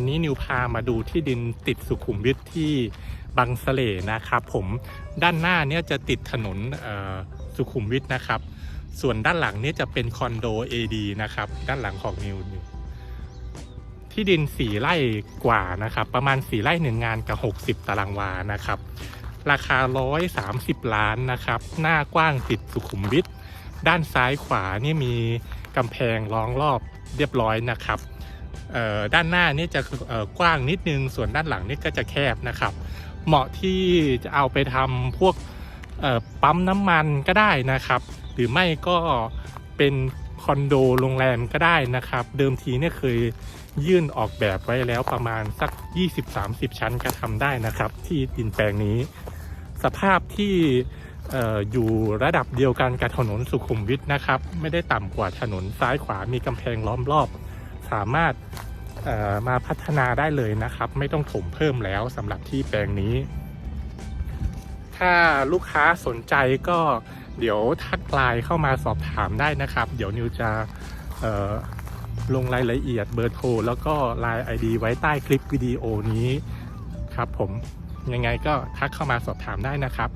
ันนี้นิวพามาดูที่ดินติดสุขุมวิทที่บางสะเลนะครับผมด้านหน้าเนี่ยจะติดถนนสุขุมวิทนะครับ ส่วนด้านหลังเนี่ยจะเป็นคอนโด AD นะครับ ด้านหลังของนิวที่ดินสี่ไร่กว่านะครับ ประมาณสี่ไร่หนึ่งงานกับ 60 ตารางวานะครับ ราคา 130 ล้านนะครับ หน้ากว้างติดสุขุมวิทด้านซ้ายขวานี่มีกำแพงล้อมรอบเรียบร้อยนะครับ ด้านหน้านี่จะกว้างนิดนึง ส่วนด้านหลังนี่ก็จะแคบนะครับ เหมาะที่จะเอาไปทำพวกปั๊มน้ำมันก็ได้นะครับ หรือไม่ก็เป็นคอนโดโรงแรมก็ได้นะครับ เดิมทีเนี่ยเคยยื่นออกแบบไว้แล้วประมาณสัก 20-30 ชั้นก็ทำได้นะครับ ที่ดินแปลงนี้ สภาพที่อยู่ระดับเดียวกันกับถนนสุขุมวิทนะครับ ไม่ได้ต่ำกว่าถนนซ้ายขวามีกำแพงล้อมรอบ สามารถมาพัฒนาได้เลยนะครับ ไม่ต้องถมเพิ่มแล้วสำหรับที่แปลงนี้ ถ้าลูกค้าสนใจก็เดี๋ยวทักไลน์เข้ามาสอบถามได้นะครับ เดี๋ยวนิวจะลงรายละเอียดเบอร์โทร แล้วก็ไลน์ ID ไว้ใต้คลิปวิดีโอนี้ครับผมยังไงก็ทักเข้ามาสอบถามได้นะครับ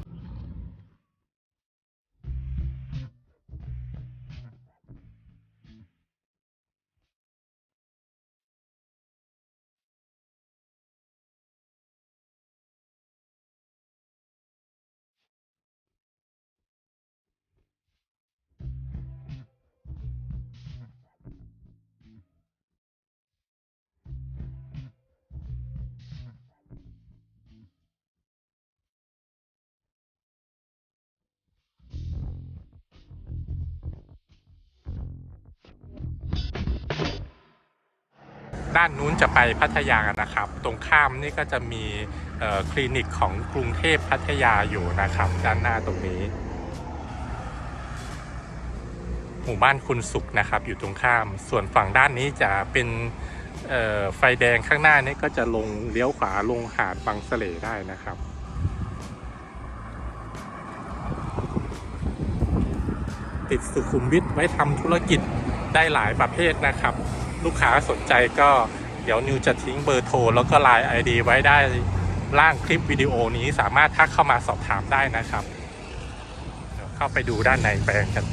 ด้านนู้นจะไปพัทยานะครับ ตรงข้ามนี่ก็จะมีคลินิกของกรุงเทพพัทยาอยู่นะครับ ด้านหน้าตรงนี้ หมู่บ้านคุณสุขนะครับ อยู่ตรงข้าม ส่วนฝั่งด้านนี้จะเป็นไฟแดงข้างหน้านี่ก็จะลงเลี้ยวขวาลงหาดบางสะเลได้นะครับติดสุขุมวิทไว้ทำธุรกิจได้หลายประเภทนะครับ ลูกค้าสนใจก็เดี๋ยวนิวจะทิ้งเบอร์โทรแล้วก็ไลน์ ID ไว้ได้ล่างคลิปวิดีโอนี้สามารถทักเข้ามาสอบถามได้นะครับเดี๋ยวเข้าไปดูด้านในแปลงกัน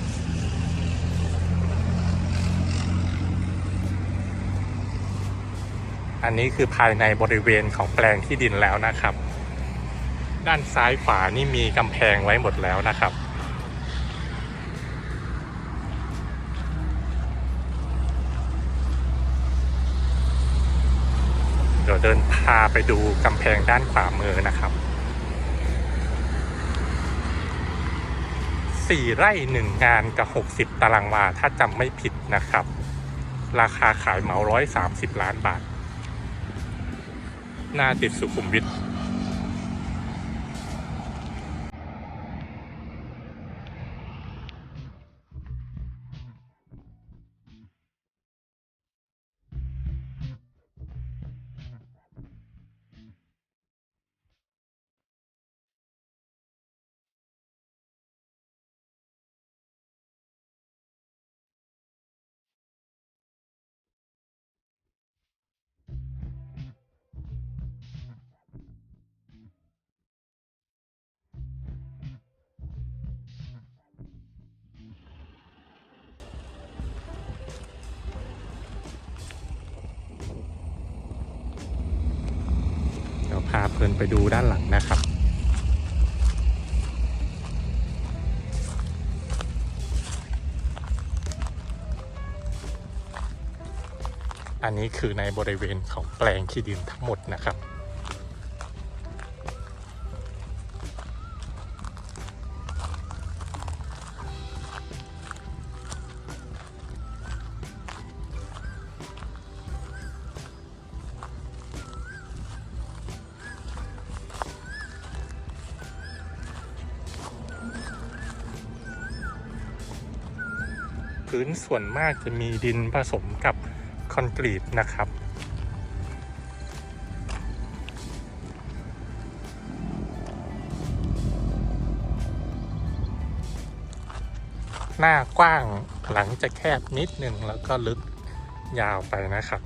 อันนี้คือภายในบริเวณของแปลงที่ดินแล้วนะครับ ด้านซ้ายขวานี่มีกำแพงไว้หมดแล้วนะครับ ดี๋ยวเดินพาไปดูกำแพงด้านขวามือนะครับสี่ไร่หนึ่งงานกับหกสิบตารางวาถ้าจำไม่ผิดนะครับ ราคาขายเหมาร้อยสามสิบล้านบาท หน้าติดสุขุมวิท นไปดูด้านหลังนะครับ อันนี้คือในบริเวณของแปลงที่ดินทั้งหมดนะครับ พื้นส่วนมากจะมีดินผสมกับคอนกรีตนะครับ หน้ากว้างหลังจะแคบนิดนึงแล้วก็ลึกยาวไปนะครับ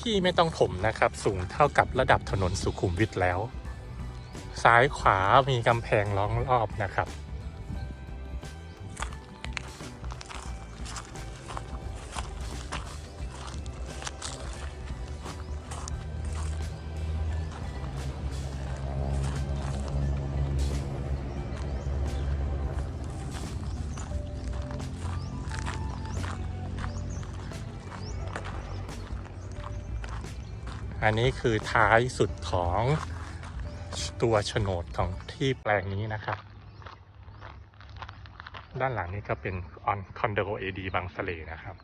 ที่ไม่ต้องถมนะครับ สูงเท่ากับระดับถนนสุขุมวิทแล้ว ซ้ายขวามีกำแพงล้อมรอบนะครับ อันนี้คือท้ายสุดของ ตัวโฉนดของที่แปลงนี้นะครับ ด้านหลังนี้ก็เป็นออนคอนโดเอดีบางสะเลนะครับ